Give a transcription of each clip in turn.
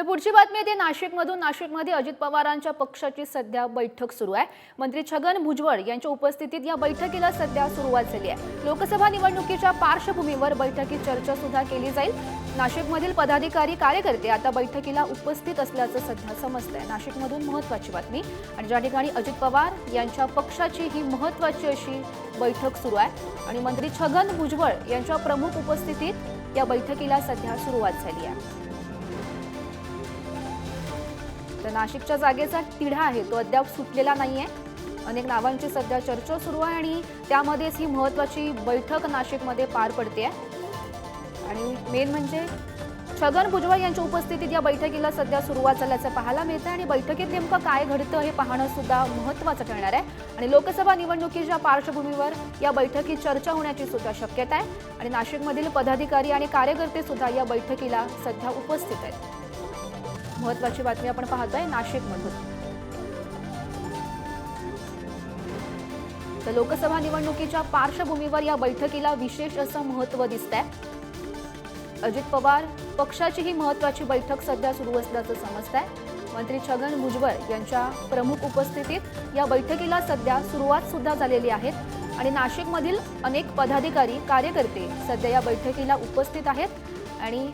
तर पुढची बातमी येते नाशिकमधून. नाशिकमध्ये अजित पवारांच्या पक्षाची सध्या बैठक सुरू आहे. मंत्री छगन भुजबळ यांच्या उपस्थितीत या बैठकीला सध्या सुरुवात झाली आहे. लोकसभा निवडणुकीच्या पार्श्वभूमीवर बैठकीत चर्चा सुद्धा केली जाईल. नाशिकमधील पदाधिकारी कार्यकर्ते आता बैठकीला उपस्थित असल्याचं सध्या समजतंय. नाशिकमधून महत्वाची बातमी आणि ज्या ठिकाणी अजित पवार यांच्या पक्षाची ही महत्वाची अशी बैठक सुरू आहे आणि मंत्री छगन भुजबळ यांच्या प्रमुख उपस्थितीत या बैठकीला सध्या सुरुवात झाली आहे. तर नाशिकच्या जागेचा तिढा आहे तो अद्याप सुटलेला नाही आहे अनेक नावांची सध्या चर्चा सुरू आहे आणि त्यामध्येच ही महत्वाची बैठक नाशिकमध्ये पार पडते आहे आणि मेन म्हणजे छगन भुजबळ यांच्या उपस्थितीत या बैठकीला सध्या सुरुवात झाल्याचं पाहायला मिळतं आणि बैठकीत नेमकं काय घडतं हे पाहणं सुद्धा महत्त्वाचं ठरणार आहे. आणि लोकसभा निवडणुकीच्या पार्श्वभूमीवर या बैठकीत चर्चा होण्याची सुद्धा शक्यता आहे. आणि नाशिकमधील पदाधिकारी आणि कार्यकर्ते सुद्धा या बैठकीला सध्या उपस्थित आहेत. महत्वाची बातमी आपण पाहतोय नाशिकमधून तर लोकसभा निवडणुकीच्या पार्श्वभूमीवर या बैठकीला विशेष असं महत्त्व दिसतंय. अजित पवार पक्षाची ही महत्वाची बैठक सध्या सुरू असल्याचं समजत आहे मंत्री छगन भुजबळ यांच्या प्रमुख उपस्थितीत या बैठकीला सध्या सुरुवात सुद्धा झालेली आहे आणि नाशिकमधील अनेक पदाधिकारी कार्यकर्ते सध्या या बैठकीला उपस्थित आहेत आणि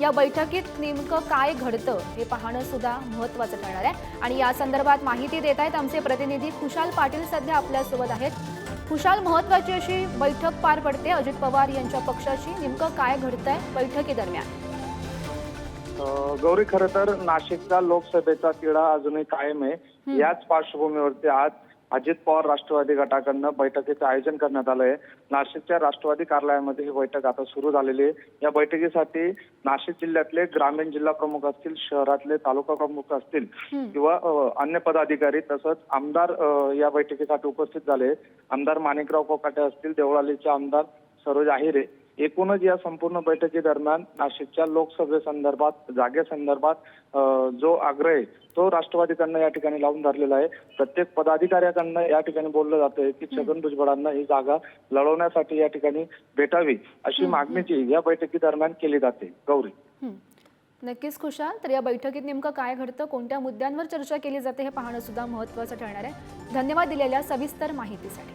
या बैठकीत नेमकं काय घडतं हे पाहणं सुद्धा महत्त्वाचं ठरणार आहे. आणि या संदर्भात माहिती देत आहेत आमचे प्रतिनिधी खुशाल पाटील सध्या आपल्यासोबत आहेत. खुशाल महत्वाची अशी बैठक पार पडते. अजित पवार यांच्या पक्षाची नेमकं काय घडतंय बैठकीदरम्यान? गौरी खरं तर नाशिकचा लोकसभेचा तिढा अजूनही कायम आहे. याच पार्श्वभूमीवरती आज अजित पवार राष्ट्रवादी गटाकडनं बैठकीचं आयोजन करण्यात आलं आहे नाशिकच्या राष्ट्रवादी कार्यालयामध्ये ही बैठक आता सुरू झालेली आहे. या बैठकीसाठी नाशिक जिल्ह्यातले ग्रामीण जिल्हा प्रमुख असतील शहरातले तालुका प्रमुख असतील किंवा अन्य पदाधिकारी तसंच आमदार या बैठकीसाठी उपस्थित झाले. आमदार माणिकराव कोकाटे असतील देवळालीचे आमदार सरोज आहिरे एकूणच या संपूर्ण बैठकीदरम्यान नाशिकच्या लोकसभेसंदर्भात जागेसंदर्भात जो आग्रह आहे तो राष्ट्रवादीकडनं या ठिकाणी लावून धरलेला आहे. प्रत्येक पदाधिकाऱ्याकडनं या ठिकाणी बोललं जातंय की छगन भुजबळांना ही जागा लढवण्यासाठी या ठिकाणी भेटावी अशी मागणीची या बैठकीदरम्यान केली जाते. गौरी. नक्कीच खुशाल तर या बैठकीत नेमकं काय घडतं कोणत्या मुद्द्यांवर चर्चा केली जाते हे पाहणं सुद्धा महत्त्वाचं ठरणार आहे. धन्यवाद दिलेल्या सविस्तर माहितीसाठी.